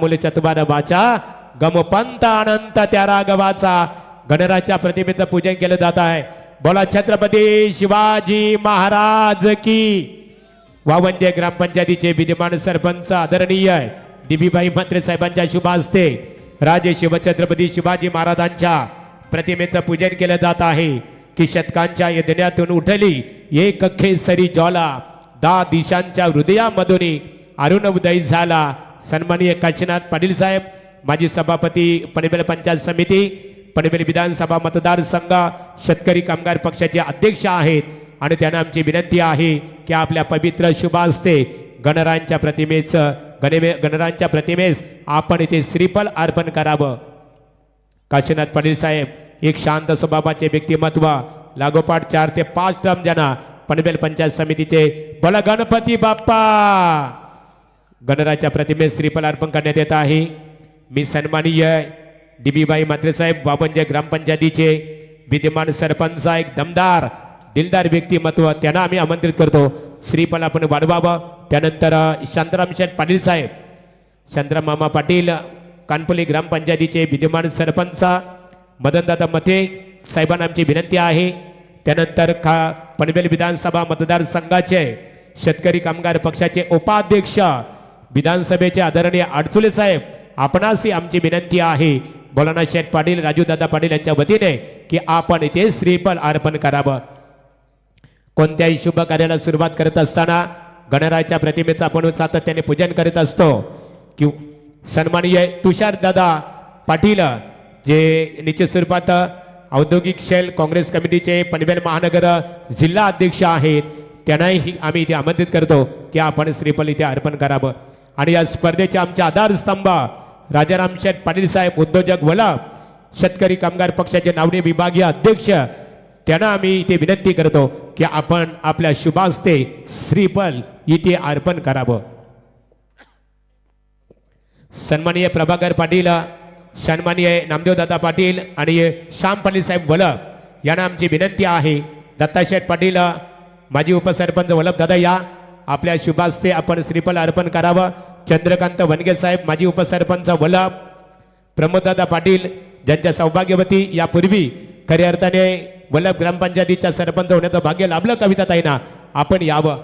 मुलीच्या तुम्हाला बाचा गमपंत अनंत त्या राघवाचा गणराच्या प्रतिमेचं पूजन केलं जात आहे. बोला छत्रपती शिवाजी महाराज की. वावंजे ग्रामपंचायतीचे विद्यमान सरपंच आदरणीय दिबीबाई मंत्री साहेबांच्या शुभ हस्ते राजे शिवछत्रपती शिवाजी महाराजांच्या प्रतिमेचं पूजन केलं जात आहे. की शतकांच्या यज्ञातून उठली एक खेसरी ज्वाला दहा दिशांच्या हृदयामधून अरुण उदय झाला. सन्माननीय काशीनाथ पाटील साहेब माजी सभापती पनवेल पंचायत समिती पनवेल विधानसभा मतदारसंघ शेतकरी कामगार पक्षाचे अध्यक्ष आहेत. आणि त्यांना आमची विनंती आहे की आपल्या पवित्र शुभा असते गणरांच्या प्रतिमेचं गणमे गणरांच्या प्रतिमेस आपण इथे श्रीफल अर्पण करावं. काशीनाथ पाटील साहेब एक शांत स्वभावाचे व्यक्तिमत्व लागोपाठ चार ते पाच टर्म जना पनवेल पंचायत समितीचे बोला गणपती बाप्पा! गणराच्या प्रतिमेस श्रीफल अर्पण करण्यात येत आहे. मी सन्मानीय डीबीबाई म्हात्रे साहेब बाबंजे ग्रामपंचायतीचे विद्यमान सरपंच एक दमदार दिलदार व्यक्तिमत्व त्यांना आम्ही आमंत्रित करतो. श्रीफल आपण वाढवावं. त्यानंतर शांताराम शेठ पाटील साहेब शांताराम मामा पाटील कानपुली ग्रामपंचायतीचे विद्यमान सरपंच मदनदादा मते साहेबांना आमची विनंती आहे. त्यानंतर खा पनवेल विधानसभा मतदारसंघाचे शेतकरी कामगार पक्षाचे उपाध्यक्ष विधानसभेचे आदरणीय अडचुले साहेब आपणास आमची विनंती आहे. बोलाना शेठ पाटील राजूदादा पाटील यांच्या वतीने की आपण इथे श्रीफल अर्पण करावं. कोणत्याही शुभ कार्याला सुरुवात करत असताना गणरायाच्या प्रतिमेचं आपण सातत्याने पूजन करीत असतो. कि सन्माननीय तुषार दादा पाटील जे निश्चित स्वरूपात औद्योगिक शेल काँग्रेस कमिटीचे पनवेल महानगर जिल्हा अध्यक्ष आहेत. त्यांनाही आम्ही इथे आमंत्रित करतो की आपण श्रीफल इथे अर्पण करावं. आणि या स्पर्धेचे आमचे आधारस्तंभ राजाराम शेठ पाटील साहेब उद्योजक वला शेतकरी कामगार पक्षाचे नावडे विभागीय अध्यक्ष त्यांना आम्ही इथे विनंती करतो की आपण आपल्या शुभास्ते श्रीफल इथे अर्पण करावं. सन्माननीय प्रभाकर पाटील सन्माननीय नामदेवदादा पाटील आणि श्याम पाटील साहेब वलभ यांना आमची विनंती आहे. दत्ताशेठ पाटील माजी उपसरपंच वल्लभ दादा या आपल्या शुभास्ते आपण श्रीफल अर्पण करावं. चंद्रकांत वनगे साहेब माजी उपसरपंच वल्लभ प्रमोददादा पाटील ज्यांच्या सौभाग्यवती यापूर्वी खऱ्या अर्थाने वल्लभ ग्रामपंचायतीच्या सरपंच होण्याचं भाग्य लाभलं कविताताईंना आपण यावं.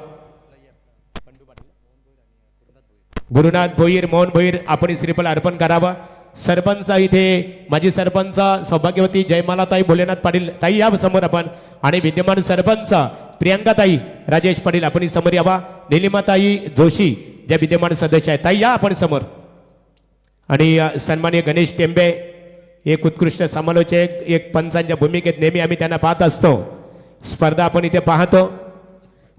गुरुनाथ भोईर मोहन भोईर आपण श्रीफल अर्पण करावं. सरपंच इथे माजी सरपंच सौभाग्यवती जयमालाताई भोलेनाथ पाटील ताई या समोर आपण आणि विद्यमान सरपंच प्रियंकाताई राजेश पाटील आपण समोर यावा. निलिमाताई जोशी ज्या विद्यमान सदस्य आहेत ताई या आपण समोर. आणि सन्मान्य गणेश टेंबे एक उत्कृष्ट समालोचक एक पंचांच्या भूमिकेत नेहमी आम्ही त्यांना पाहत असतो. स्पर्धा आपण इथे पाहतो.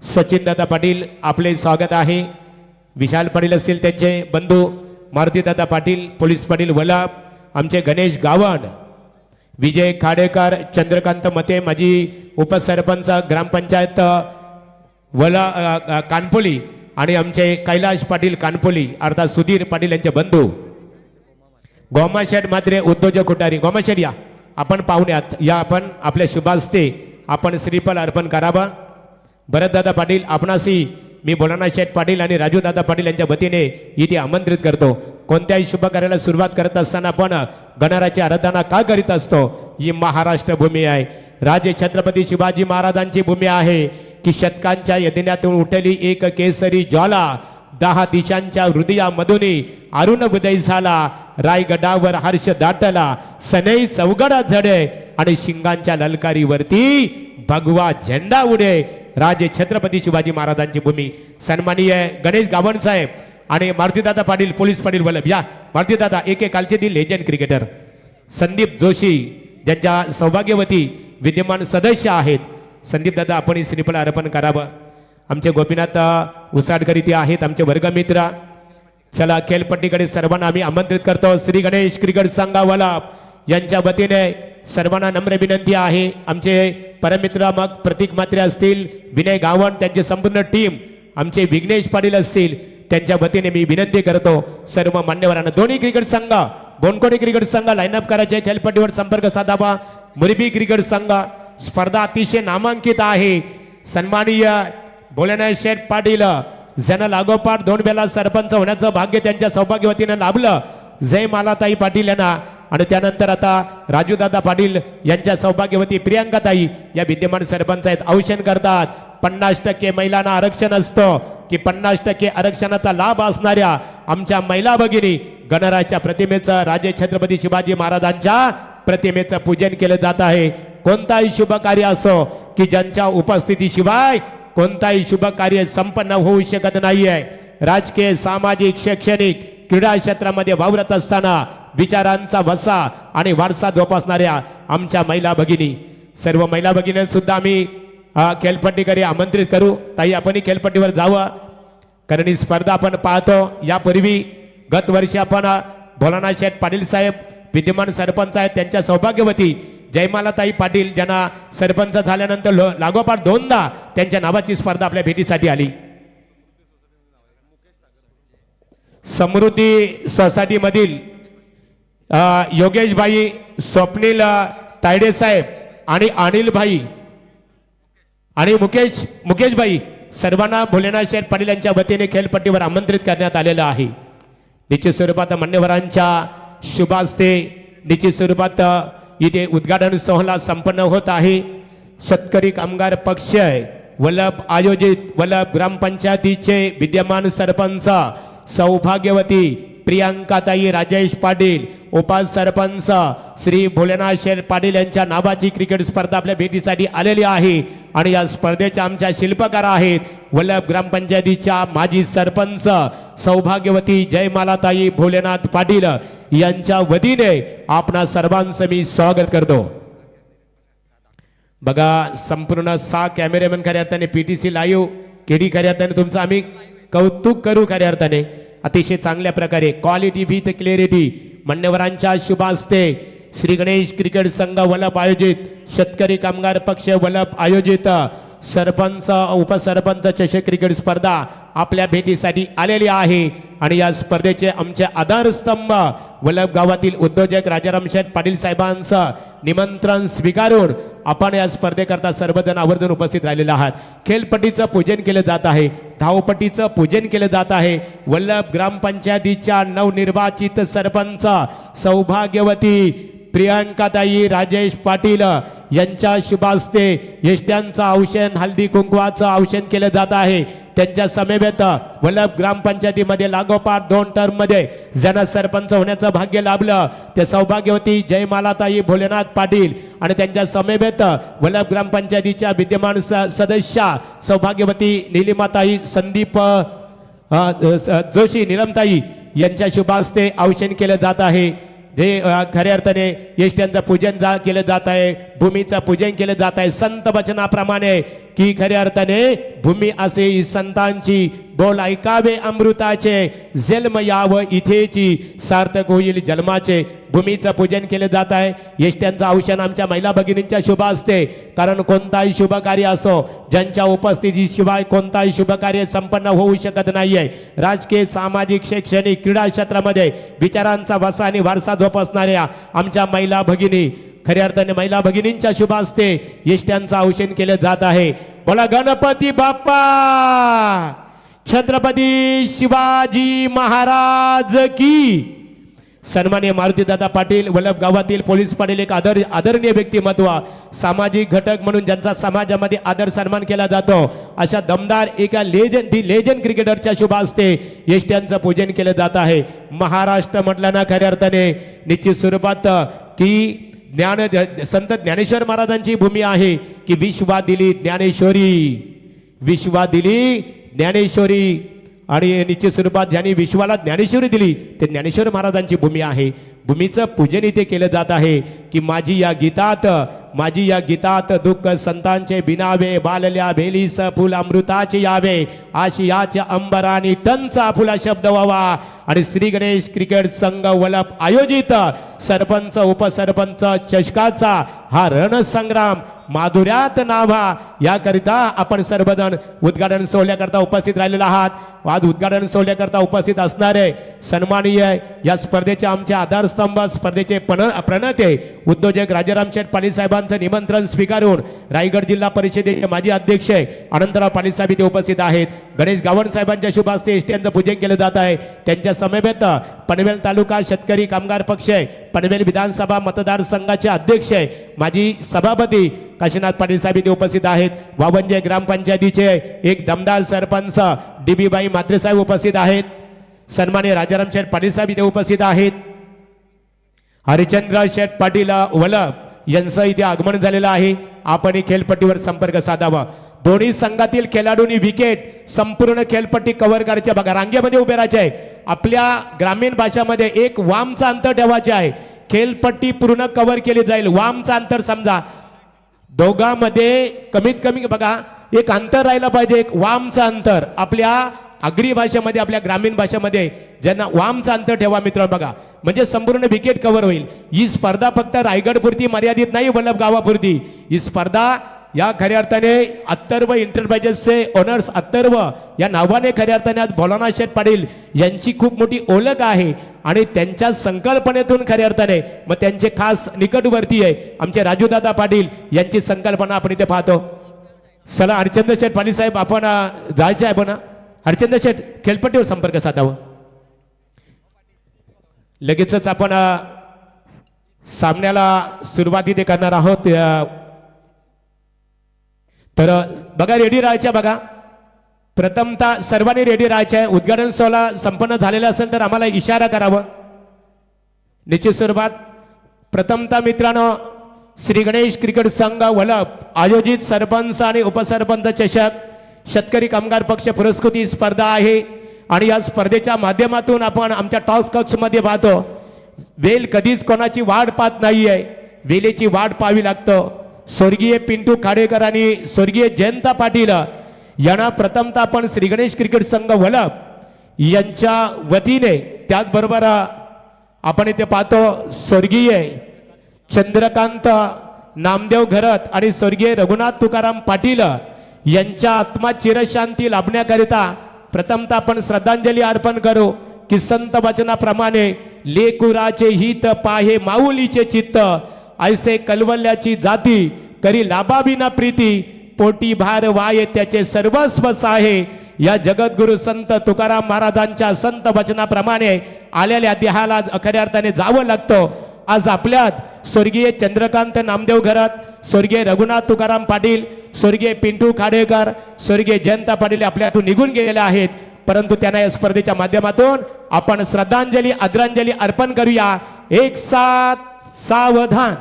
सचिन दादा पाटील आपले स्वागत आहे. विशाल पाटील असतील त्यांचे बंधू मारुतीदादा पाटील पोलीस पाटील वलाब आमचे गणेश गावण. विजय खाडेकर चंद्रकांत मते माजी उपसरपंच ग्रामपंचायत वला कानपोली आणि आमचे कैलाश पाटील कानपोली अर्थात सुधीर पाटील यांचे बंधू. गोमाशेठ मात्रे उद्योजक कोठारी. गोमाशेठ या. आपण पाहुण्यात. या आपण आपल्या शुभास्ते. आपण श्रीफल अर्पण करावा. भरतदादा पाटील आपणासी मी बोलाना शेठ पाटील आणि राजूदादा पाटील यांच्या वतीने इथे आमंत्रित करतो. कोणत्याही शुभ कार्याला सुरुवात करत असताना आपण गणराची आराधना का करीत असतो? ही महाराष्ट्र भूमी आहे. राजे छत्रपती शिवाजी महाराजांची भूमी आहे की शतकांच्या यदिन्यातून उठली एक केसरी ज्वाला. दहा दिशांच्या हृदयामधून अरुण उदय झाला. रायगडावर हर्ष दाटला. सनई चौगडा झडे आणि शिंगांच्या ललकारीवरती भगवा झेंडा उडे. राजे छत्रपती शिवाजी महाराजांची भूमी. सन्माननीय गणेश गावण साहेब आणि मारुतीदादा पाटील पोलीस पाटील वल्लभ. या मारुतीदादा एके कालचे ती लेजंड क्रिकेटर संदीप जोशी ज्यांच्या सौभाग्यवती विद्यमान सदस्य आहेत. संदीपदादा आपण ही श्रीफळ अर्पण करावं. आमचे गोपीनाथ उसाडकर इथे आहेत आमचे वर्गमित्र. चला खेळपट्टीकडे सर्वांना आम्ही आमंत्रित करतो. श्री गणेश क्रिकेट संघावाला यांच्या वतीने सर्वांना नम्र विनंती आहे. आमचे परमित्र मग प्रतीक मात्रे असतील विनय गावण त्यांची संपूर्ण टीम आमचे विघ्नेश पाटील असतील त्यांच्या वतीने मी विनंती करतो सर्व मान्यवरांना दोन्ही क्रिकेट संघ बोनकोडी क्रिकेट संघ लाईनअप करायचे खेळपट्टीवर संपर्क साधावा. मुरबी क्रिकेट संघ स्पर्धा अतिशय नामांकित आहे. सन्माननीय भोलेनाथ शेठ पाटील ज्यांना लागोपाठ दोन वेळा सरपंच होण्याचं भाग्य त्यांच्या सौभाग्यवतीनं लाभलं. जय मालाताई पाटील यांना. आणि त्यानंतर आता राजूदादा पाटील यांच्या सौभाग्यवती प्रियांकाताई या विद्यमान सरपंच आहेत औषण करतात. पन्नास टक्के महिलांना आरक्षण असतं. की पन्नास टक्के आरक्षणाचा लाभ असणाऱ्या आमच्या महिला भगिनी गणराच्या प्रतिमेचं राजे छत्रपती शिवाजी महाराजांच्या प्रतिमेचं पूजन केलं जात आहे. कोणताही शुभ कार्य असो की ज्यांच्या उपस्थितीशिवाय कोणताही शुभ कार्य संपन्न होऊ शकत नाहीये. राजकीय सामाजिक शैक्षणिक क्रीडा क्षेत्रामध्ये वावरत असताना विचारांचा वसा आणि वारसा जोपासणाऱ्या आमच्या महिला भगिनी. सर्व महिला भगिनी सुद्धा आम्ही खेळपट्टीकडे आमंत्रित करू. ताई आपणही खेळपट्टीवर जावं. कारण ही स्पर्धा आपण पाहतो. यापूर्वी गत वर्षी आपण अ, भोलानाथ शेठ पाटील साहेब विद्यमान सरपंच आहेत त्यांच्या सौभाग्यवती जयमालाताई पाटील ज्यांना सरपंच झाल्यानंतर लो- लागोपाठ दोनदा त्यांच्या नावाची स्पर्धा आपल्या भेटीसाठी आली. समृद्धी सोसायटीमधील योगेशभाई स्वप्नील तायडे साहेब आणि अनिलभाई आणि मुकेश मुकेशबाई सर्वांना भोलेनाथ शेठ पाटील यांच्या वतीने खेळपट्टीवर आमंत्रित करण्यात आलेलं आहे. निश्चित स्वरूपात मान्यवरांच्या शुभास्ते निश्चित स्वरूपात इथे उद्घाटन सोहळा संपन्न होत आहे. शेतकरी कामगार पक्ष वल्लभ आयोजित वल्लभ ग्रामपंचायतीचे विद्यमान सरपंच सौभाग्यवती प्रियांकाताई राजेश पाटील उपसरपंच श्री भोलेनाथ शेठ पाटील यांच्या नावाची क्रिकेट स्पर्धा आपल्या भेटीसाठी आलेली आहे. आणि या स्पर्धेच्या आमच्या शिल्पकार आहेत वल्लभ ग्रामपंचायतीच्या माजी सरपंच सौभाग्यवती जयमालाताई भोलेनाथ पाटील यांच्या वतीने आपणा सर्वांचं मी स्वागत करतो. बघा संपूर्ण सहा कॅमेरामॅन खऱ्या अर्थाने पीटीसी लाईव्ह केडी खऱ्या अर्थाने तुमचं आम्ही कौतुक करू खऱ्या अर्थाने अतिशय चांगल्या प्रकारे क्वालिटी विथ क्लिअरिटी मान्यवरांच्या शुभास्ते श्री गणेश क्रिकेट संघ वलप आयोजित शेतकरी कामगार पक्ष वलप आयोजित. सरपंच उपसरपंच चषक क्रिकेट स्पर्धा आपल्या भेटीसाठी आलेली आहे. आणि या स्पर्धेचे आमचे आधारस्तंभ वल्लभ गावातील उद्योजक राजाराम शेठ पाटील साहेबांचं निमंत्रण स्वीकारून आपण या स्पर्धेकरता सर्वजण आवर्जून उपस्थित राहिलेले आहात. खेळपट्टीचं पूजन केलं जात आहे. धावपट्टीचं पूजन केलं जात आहे. वल्लभ ग्रामपंचायतीच्या नवनिर्वाचित सरपंच सौभाग्यवती प्रियांकाताई राजेश पाटील यांच्या शुभास्ते येष्ट्यांचं औषण हल्दी कुंकवाचं औषण केलं जात आहे. त्यांच्या समेवेत वल्लभ ग्रामपंचायतीमध्ये लागोपाठ दोन टर्ममध्ये ज्यांना सरपंच होण्याचं भाग्य लाभलं. ते सौभाग्यवती जयमालाताई भोलेनाथ पाटील आणि त्यांच्या समेवेत वल्लभ ग्रामपंचायतीच्या विद्यमान स- सदस्या सौभाग्यवती निलिमाताई संदीप जोशी निलमताई यांच्या शुभास्ते औषण केलं जात आहे. जे खऱ्या अर्थाने यष्ट्यांचं पूजन जा केलं जात आहे भूमीचं पूजन केलं जात आहे संत वचनाप्रमाणे की खऱ्या अर्थाने भूमी असे ही संतांची बोल ऐकावे अमृताचे. जन्म यावं इथेची. सार्थक होईल जन्माचे. भूमीचं पूजन केलं जात आहे. येष्ट्यांचं औषण आमच्या महिला भगिनींच्या शुभ असते. कारण कोणताही शुभ कार्य असो ज्यांच्या उपस्थितीशिवाय कोणताही शुभ कार्य संपन्न होऊ शकत नाहीये. राजकीय सामाजिक शैक्षणिक क्रीडा क्षेत्रामध्ये विचारांचा वसा आणि वारसा जोपासणाऱ्या आमच्या महिला भगिनी खऱ्या अर्थाने महिला भगिनींच्या शुभ असते. येष्ट्यांचं औषण केलं जात आहे. बोला गणपती बाप्पा! छत्रपती शिवाजी महाराज की. सन्मान्य मारुतीदादा पाटील वल्लभ गावातील पोलीस पाटील एक आदर आदरणीय व्यक्तिमत्व सामाजिक घटक म्हणून ज्यांचा समाजामध्ये आदर सन्मान केला जातो अशा दमदार एका लेजन दी लेजन क्रिकेटरच्या शुभा असते यष्ट्यांचं पूजन केलं जात आहे. महाराष्ट्र म्हटलं ना खऱ्या अर्थाने निश्चित स्वरूपात की ज्ञान संत ज्ञानेश्वर महाराजांची भूमी आहे की विश्वा दिली ज्ञानेश्वरी. विश्वा दिली ज्ञानेश्वरी आणि निश्चित स्वरूपात ज्यांनी विश्वाला ज्ञानेश्वरी दिली ते ज्ञानेश्वर महाराजांची भूमी आहे. भूमीचं पूजन इथे केलं जात आहे की माझी या गीतात माझी या गीतात दुःख संतांचे बिनावे बालल्या भेलीस फुल अमृताचे यावे. आशियाच्या अंबरानी टंचा फुला शब्द व्हावा. आणि श्री गणेश क्रिकेट संघ वलप आयोजित सरपंच उपसरपंच चषकाचा हा रणसंग्राम माधुर्यात नावा. याकरिता आपण सर्वजण उद्घाटन सोहळ्याकरता उपस्थित राहिलेला आहात. आज उद्घाटन सोहळ्याकरता उपस्थित असणारे सन्माननीय या स्पर्धेचे आमचे आधारस्तंभ स्पर्धेचे पण प्रणते उद्योजक राजाराम शेठ पाटील साहेबांचं निमंत्रण स्वीकारून रायगड जिल्हा परिषदेचे माजी अध्यक्ष अनंतराव पाटील साहेब इथे उपस्थित आहेत. गणेश गावण साहेबांच्या शुभ हस्ते यांचं पूजन केलं जात आहे. त्यांच्या समवेत पनवेल तालुका शेतकरी कामगार पक्ष आहे. पनवेल विधानसभा मतदारसंघाचे अध्यक्ष आहे. माजी सभापती काशीनाथ पाटील साहेब इथे उपस्थित आहेत. वावंजे ग्रामपंचायतीचे एक दमदार सरपंच डी बी म्हात्रे साहेब उपस्थित आहेत. सन्मान्य राजाराम शेठ पाटील साहेब इथे उपस्थित आहेत. हरिचंद्र शेठ पाटील वलभ यांचं इथे आगमन झालेलं आहे. आपणही खेळपट्टीवर संपर्क साधावा. दोन्ही संघातील खेळाडूंनी विकेट संपूर्ण खेळपट्टी कव्हर करायची. बघा रांगेमध्ये उभे राहायचे आहे. आपल्या ग्रामीण भाषामध्ये एक वामचा अंतर ठेवायचे आहे. खेळपट्टी पूर्ण कव्हर केली जाईल. वामचा अंतर समजा दोघांमध्ये कमीत कमी बघा एक अंतर राहिलं पाहिजे. एक वामचं अंतर. आपल्या आगरी भाषेमध्ये आपल्या ग्रामीण भाषेमध्ये ज्यांना वामचं अंतर ठेवा मित्र बघा. म्हणजे संपूर्ण विकेट कव्हर होईल. ही स्पर्धा फक्त रायगडपुरती मर्यादित नाही वल्लभ गावापुरती. ही स्पर्धा या खऱ्या अर्थाने अत्तर्व इंटरप्राइजेसचे ओनर्स अत्तर्व या नावाने खऱ्या अर्थाने आज भोलाना शेठ पाटील यांची खूप मोठी ओळख आहे आणि त्यांच्या संकल्पनेतून खऱ्या अर्थाने मग त्यांचे खास निकटवर्ती आहे. आमचे राजूदादा पाटील यांची संकल्पना आपण इथे पाहतो. चला हरचंद्र शेठ पाटील साहेब आपण जायचे आहे पण हरचंद्र शेठ खेळपट्टीवर संपर्क साधावा. लगेचच आपण सामन्याला सुरुवाती करणार आहोत तर बघा रेडी राहायच्या बघा. प्रथमतः सर्वांनी रेडी राहायचे आहे. उद्घाटन सोहळा संपन्न झालेला असेल तर आम्हाला इशारा करावा. निश्चित स्वरूपात प्रथमतः मित्रांनो श्री गणेश क्रिकेट संघ वलप आयोजित सरपंच आणि उपसरपंच चषक शेतकरी कामगार पक्ष पुरस्कृती स्पर्धा आहे. आणि या स्पर्धेच्या माध्यमातून आपण आमच्या टॉस कक्षमध्ये पाहतो. वेल कधीच कोणाची वाढ पाहत नाही आहे वेलेची वाढ पाहावी लागतं. स्वर्गीय पिंटू खाडेकर आणि स्वर्गीय जयंता पाटील यांना प्रथमतः आपण श्री गणेश क्रिकेट संघ वलप यांच्या वतीने त्याचबरोबर आपण इथे पाहतो स्वर्गीय चंद्रकांत नामदेव घरत आणि स्वर्गीय रघुनाथ तुकाराम पाटील यांच्या आत्मा चिरशांती लाभण्याकरिता प्रथमतः आपण श्रद्धांजली अर्पण करू की संत वचनाप्रमाणे लेकुराचे हित पाहे माऊलीचे चित्त. ऐसे कलवल्याची जाती करी लाभाविना प्रीती. पोटी भार वाये त्याचे सर्वस्व आहे या जगद्गुरु संत तुकाराम महाराजांच्या संत वचनाप्रमाणे आलेल्या देहाला खऱ्या अर्थाने जावं लागतं. आज आपल्यात स्वर्गीय चंद्रकांत नामदेव घरात स्वर्गीय रघुनाथ तुकाराम पाटील स्वर्गीय पिंटू खाडेकर स्वर्गीय जयंता पाटील आपल्यातून निघून गेलेले आहेत. परंतु त्यांना या स्पर्धेच्या माध्यमातून आपण श्रद्धांजली आदरांजली अर्पण करूया. एक साथ सावधान.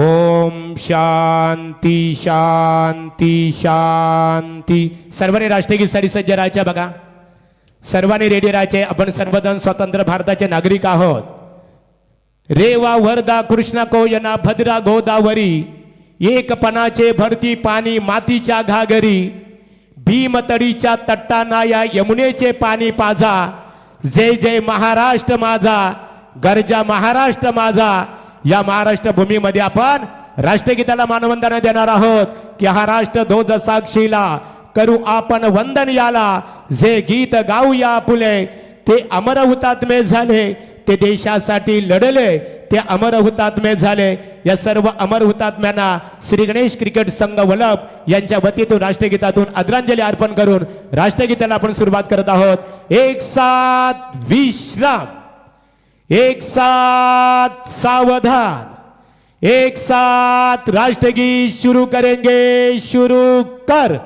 ओम शांती शांती शांती. सर्वांनी राष्ट्रगीत सज्ज राहायच्या बघा. सर्वांनी रेडी राहायचे. आपण सर्वजण स्वतंत्र भारताचे नागरिक आहोत. रेवा वरदा कृष्णा कोयना भद्रा गोदावरी एकपणाचे भरती पाणी मातीच्या घागरी भीमतडीच्या तट्टाना या यमुनेचे पाणी पाजा. जय जय महाराष्ट्र माझा गरजा महाराष्ट्र माझा. या महाराष्ट्र भूमीमध्ये आपण राष्ट्रगीताला मानवंदना देणार आहोत. की हा राष्ट्र ध्वज साक्षीला करू आपण वंदन याला जे गीत गाऊया फुले ते अमर हुतात्मे झाले ते देशासाठी लढले ते अमर हुतात्मे झाले. या सर्व अमर हुतात्म्यांना श्री गणेश क्रिकेट संघ वलप यांच्या वतीतून राष्ट्रगीतातून आदरांजली अर्पण करून राष्ट्रगीताला आपण सुरुवात करत आहोत. एक साथ विश्राम एक साथ सावधान एक साथ राष्ट्रगीत सुरू करेंगे सुरू कर.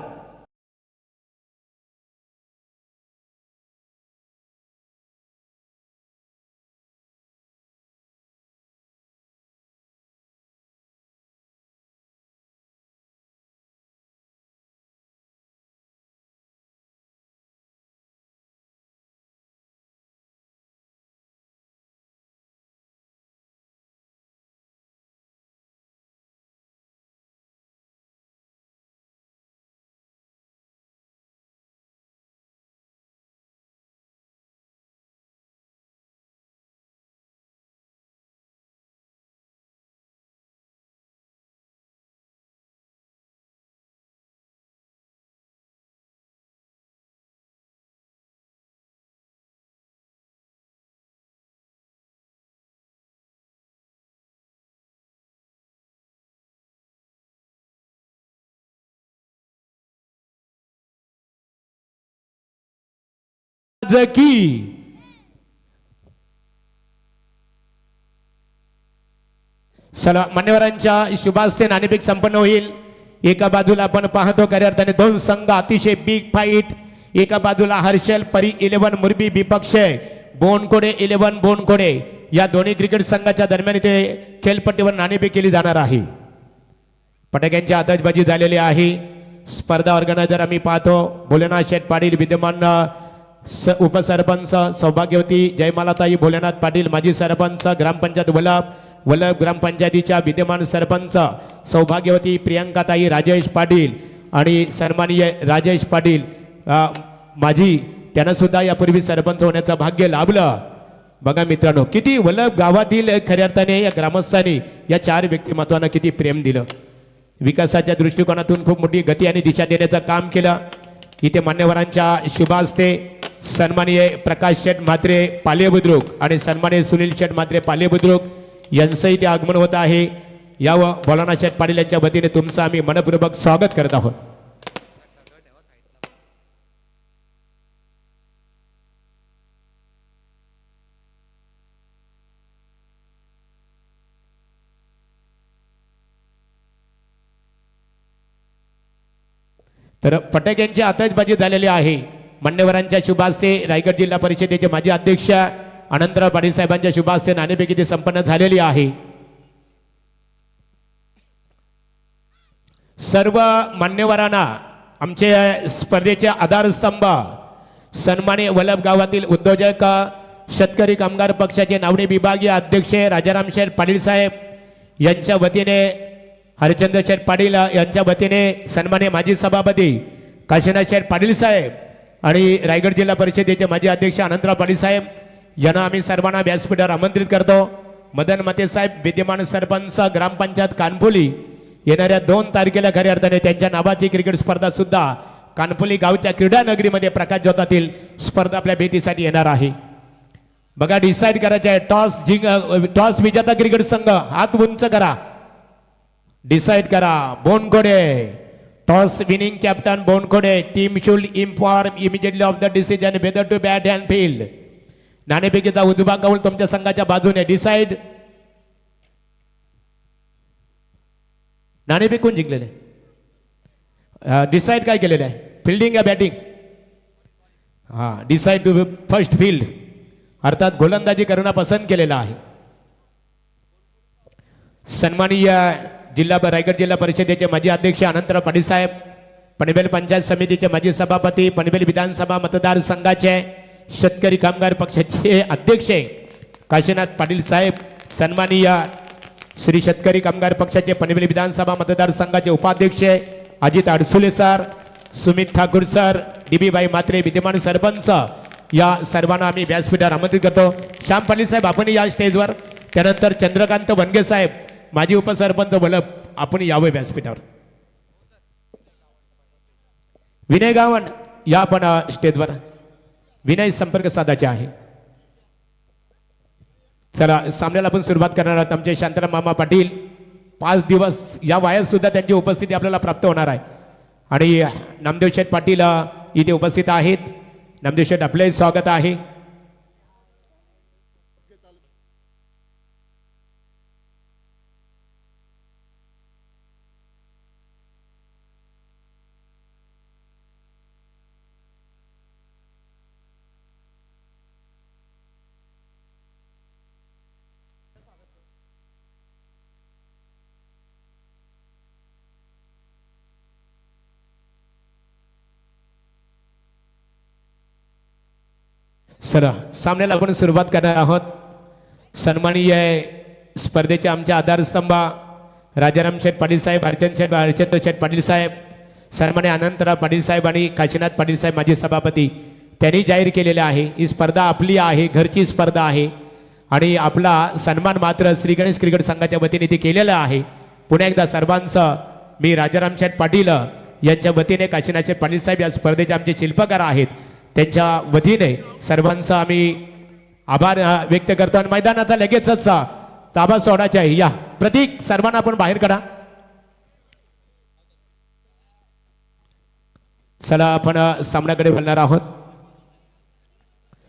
की? चला मान्यवरांच्या शुभास्ते नाणेफेक संपन्न होईल. एका बाजूला आपण पाहतो खऱ्या अर्थाने दोन संघ अतिशय बिग फाईट एका बाजूला हर्षल परी इलेव्हन मुरबी विपक्षय बोनकोडे इलेव्हन बोनकोडे. या दोन्ही क्रिकेट संघाच्या दरम्यान इथे खेळपट्टीवर नाणेफेक केली जाणार आहे. पटाक्यांची आतषबाजी झालेली आहे. स्पर्धा ऑर्गनायझर आम्ही पाहतो भोलेनाथ शेठ पाटील विद्यमान स उपसरपंच सौभाग्यवती जयमालाताई भोलेनाथ पाटील माजी सरपंच ग्रामपंचायत वलभ वलभ ग्रामपंचायतीच्या विद्यमान सरपंच सौभाग्यवती प्रियंकाताई राजेश पाटील आणि सन्माननीय राजेश पाटील माझी माजी त्यांना सुद्धा यापूर्वी सरपंच होण्याचं भाग्य लाभलं. बघा मित्रांनो किती वलभ गावातील खऱ्या अर्थाने या ग्रामस्थांनी या चार व्यक्तिमत्वांना किती प्रेम दिलं. विकासाच्या दृष्टिकोनातून खूप मोठी गती आणि दिशा देण्याचं काम केलं. इथे मान्यवरांच्या शुभास्ते सन्माननीय प्रकाश शेठ म्हात्रे पाले बुद्रुक आणि सन्माननीय सुनील शेठ म्हात्रे पाले बुद्रुक यांचं इथे आगमन होत आहे. यावं भोलानाथ शेठ पाटील यांच्या वतीने तुमचं आम्ही मनपूर्वक स्वागत करत आहोत. तर फटाक्यांची आतषबाजी झालेली आहे. मान्यवरांच्या शुभास्ते रायगड जिल्हा परिषदेचे माजी अध्यक्ष अनंतराव पाटील साहेबांच्या शुभास्ते नाणेपैकी ती संपन्न झालेली आहे. सर्व मान्यवरांना आमचे स्पर्धेचे आधारस्तंभ सन्माने वल्लभ गावातील उद्योजक शेतकरी कामगार पक्षाचे नावडे विभागीय अध्यक्ष राजाराम शेठ पाटील साहेब यांच्या वतीने हरिचंद्र शेठ पाटील यांच्या वतीने सन्मान्य माजी सभापती काशीनाथ शेठ पाटील साहेब आणि रायगड जिल्हा परिषदेचे माजी अध्यक्ष अनंतराव पाटील साहेब यांना आम्ही सर्वांना व्यासपीठावर आमंत्रित करतो. मदन मते साहेब विद्यमान सरपंच ग्रामपंचायत कानपुली येणाऱ्या दोन तारखेला खऱ्या अर्थाने त्यांच्या नावाची क्रिकेट स्पर्धा सुद्धा कानपुली गावच्या क्रीडा नगरीमध्ये प्रकाश ज्योतातील स्पर्धा आपल्या भेटीसाठी येणार आहे. बघा डिसाईड करायचे आहे टॉस जिंक टॉस विजेता क्रिकेट संघ हात उंच करा. डिसाईड करा. Bonkode. Toss winning captain Bonkode team should inform immediately of the decision whether to bat and field नाणेफेकीचा उजवा कौल तुमच्या संघाच्या बाजूने. डिसाईड नाणेफेक कोण जिंकलेले डिसाईड काय केलेलं आहे? फिल्डिंग या बॅटिंग हा डिसाईड टू फर्स्ट फील्ड अर्थात गोलंदाजी करणं पसंत केलेला आहे. सन्मानीय जिल्हा रायगड जिल्हा परिषदेचे माजी अध्यक्ष अनंतराव पाटील साहेब पनवेल पंचायत समितीचे माजी सभापती पनवेल विधानसभा मतदारसंघाचे शेतकरी कामगार पक्षाचे अध्यक्ष काशीनाथ पाटील साहेब सन्माननीय श्री शेतकरी कामगार पक्षाचे पनवेल विधानसभा मतदारसंघाचे उपाध्यक्ष अजित अडसुले सर सुमित ठाकूर सर डीबीबाई मात्रे विद्यमान सरपंच या सर्वांना आम्ही व्यासपीठावर आमंत्रित करतो. श्याम पाटील साहेब आपण या स्टेजवर. त्यानंतर चंद्रकांत वनगे साहेब माजी उपसरपंच वलभ आपण यावं व्यासपीठावर. विनय गावण या आपण स्टेजवर. विनय संपर्क साधायचे आहे. चला सामन्याला आपण सुरुवात करणार आहोत. आमचे शांताराम मामा पाटील पाच दिवस या वयात सुद्धा त्यांची उपस्थिती आपल्याला प्राप्त होणार आहे. आणि नामदेव शेठ पाटील इथे उपस्थित आहेत. नामदेव शेठ आपले स्वागत आहे. सर सामन्याला आपण सुरुवात करणार आहोत. सन्माननीय स्पर्धेचे आमच्या आधारस्तंभ राजाराम शेठ पाटील साहेब हरचंद शेठ हरचंद्र शेठ पाटील साहेब सन्मान्य अनंतराव पाटील साहेब आणि काशीनाथ पाटील साहेब माजी सभापती त्यांनी जाहीर केलेले आहे. ही स्पर्धा आपली आहे घरची स्पर्धा आहे आणि आपला सन्मान मात्र श्री गणेश क्रिकेट संघाच्या वतीने ते केलेला आहे. पुन्हा एकदा सर्वांचं मी राजाराम शेठ पाटील यांच्या वतीने काशीनाथ शेठ पाटील साहेब या स्पर्धेचे आमचे शिल्पकार आहेत. त्यांच्या वतीने सर्वांचा आम्ही आभार व्यक्त करतो. आणि मैदानाचा लगेचच ताबा सोडायचा आहे या प्रतीक सर्वांना आपण बाहेर काढा. चला आपण अ, सामन्याकडे आहोत.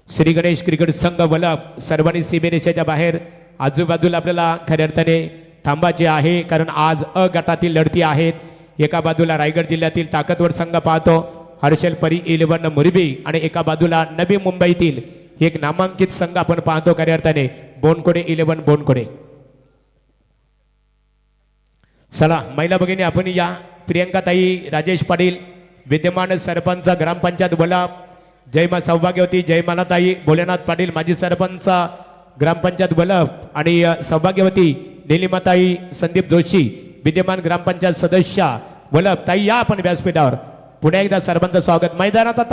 श्री गणेश क्रिकेट संघ वलप सर्वांनी सीमेरेषेच्या बाहेर. आजूबाजूला आपल्याला खऱ्या अर्थाने थांबायचे आहे कारण आज अ गटातील लढती आहेत. एका बाजूला रायगड जिल्ह्यातील ताकदवर संघ पाहतो. हर्षल परी इलेवन मुरबी आणि एका बाजूला नवी मुंबईतील एक नामांकित संघ आपण पाहतो खऱ्या अर्थाने बोनकोडे इलेवन बोनकोडे. चला महिला भगिनी आपण या प्रियंकाताई राजेश पाटील विद्यमान सरपंच ग्रामपंचायत बोला जय मा सौभाग्यवती जय मालाताई भोलेनाथ पाटील माजी सरपंच ग्रामपंचायत बलभ आणि सौभाग्यवती निलिमाताई संदीप जोशी विद्यमान ग्रामपंचायत सदस्य वलप ताई या आपण व्यासपीठावर. पुन्हा एकदा सर्वांचं स्वागत. मैदानाचा ताप